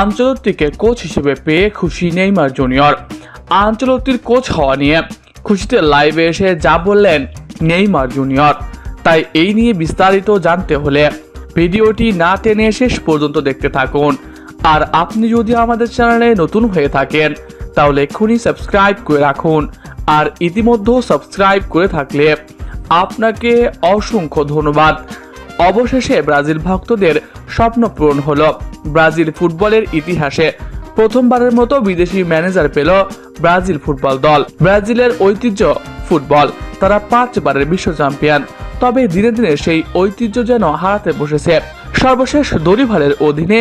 আঞ্চলত্তিকে coach হিসেবে পেয়ে খুশি নেইমার জুনিয়র আঞ্চলত্তির কোচ হওয়া নিয়ে খুশিতে লাইভে এসে যা বললেন নেইমার জুনিয়র তাই এই নিয়ে বিস্তারিত জানতে হলে ভিডিওটি না টেনে শেষ পর্যন্ত দেখতে থাকুন। আর আপনি যদি আমাদের চ্যানেলে নতুন হয়ে থাকেন, তাহলে এক্ষুনি সাবস্ক্রাইব করে রাখুন। আর ইতিমধ্যেও সাবস্ক্রাইব করে থাকলে আপনাকে অসংখ্য ধন্যবাদ। অবশেষে ব্রাজিল ভক্তদের স্বপ্ন পূরণ হলো। ব্রাজিল ফুটবলের ইতিহাসে। প্রথমবারের মতো বিদেশি ম্যানেজার পেল ব্রাজিল ফুটবল দল। ব্রাজিলের ঐতিহ্য ফুটবল, তারা পাঁচবারের বিশ্ব চ্যাম্পিয়ন। তবে দিনে দিনে সেই ঐতিহ্য যেন হারাতে বসেছে। সর্বশেষ দরিভালের অধীনে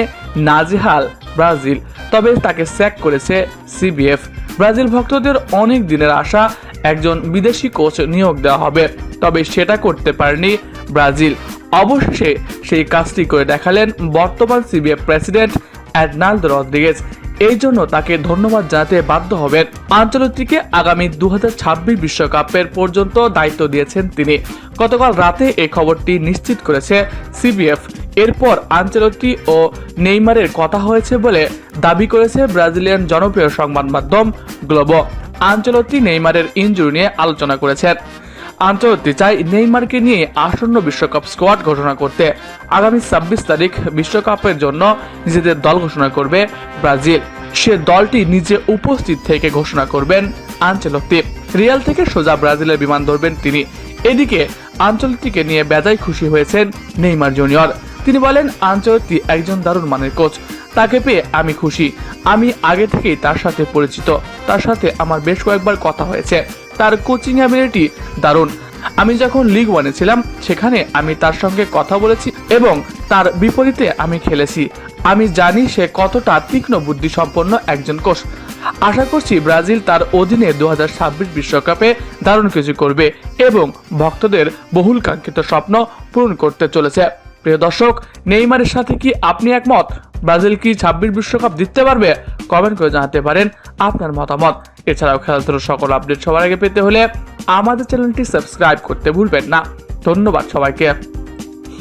নাজেহাল ব্রাজিল, তবে তাকে স্যাক করেছে সিবিএফ। ব্রাজিল ভক্তদের অনেক দিনের আশা একজন বিদেশি কোচ নিয়োগ দেওয়া হবে, তবে সেটা করতে পারেনি ব্রাজিল। অবশেষে সেই কাজটি করে দেখালেন বর্তমান সিবিএফ প্রেসিডেন্ট অ্যাডনাল্ডো রদ্রিগেজ। এই জন্য তাকে ধন্যবাদ জানাতে বাধ্য হবেন। আঞ্চলিকটিকে আগামী দু বিশ্বকাপের পর্যন্ত দায়িত্ব দিয়েছেন তিনি। গতকাল রাতে এই খবরটি নিশ্চিত করেছে সিবিএফ। এরপর আঞ্চলটি ও নেইমারের কথা হয়েছে বলে দাবি করেছে ব্রাজিলিয়ান জনপ্রিয় সংবাদ মাধ্যম গ্লোবো। আঞ্চলটি নেইমারের ইনজুরি নিয়ে আলোচনা করেছেন। আন্তর্জাতিক চাই নেইমারকে নিয়ে আসন্ন বিশ্বকাপ স্কোয়াড ঘোষণা করতে। আগামী ছাব্বিশ তারিখ বিশ্বকাপের জন্য নিজেদের দল ঘোষণা করবে ব্রাজিল। সে দলটি নিজে উপস্থিত থেকে ঘোষণা করবেন আঞ্চলতি রিয়াল থেকে সোজা ব্রাজিলের বিমান ধরবেন তিনি। এদিকে আঞ্চলটিকে নিয়ে বেজায় খুশি হয়েছেন নেইমার জুনিয়র। তিনি বলেন আঞ্চলতি একজন দারুণ মানের কোচ। তাকে পেয়ে আমি খুশি। আমি আগে থেকেই তার সাথে পরিচিত। তার সাথে আমার বেশ কয়েকবার কথা হয়েছে। তার কোচিং অ্যাবিলিটি দারুণ। আমি যখন লিগ ওয়ানে ছিলাম, সেখানে আমি তার সঙ্গে কথা বলেছি এবং তার বিপরীতে আমি খেলেছি। আমি জানি সে কতটা তীক্ষ্ণ বুদ্ধি সম্পন্ন একজন কোচ। আশা করছি ব্রাজিল তার অধীনে দু হাজার বিশ্বকাপে দারুণ কিছু করবে এবং ভক্তদের বহুল কাঙ্ক্ষিত স্বপ্ন পূরণ করতে চলেছে। প্রিয় দর্শক, নেইমারের সাথে কি আপনি একমত? ব্রাজিল কি ছাব্বিশ বিশ্বকাপ জিততে পারবে? কমেন্ট করে জানাতে পারেন আপনার মতামত। এছাড়াও খেলাধুলোর সকল আপডেট সবার আগে পেতে হলে আমাদের চ্যানেলটি সাবস্ক্রাইব করতে ভুলবেন না। ধন্যবাদ সবাইকে।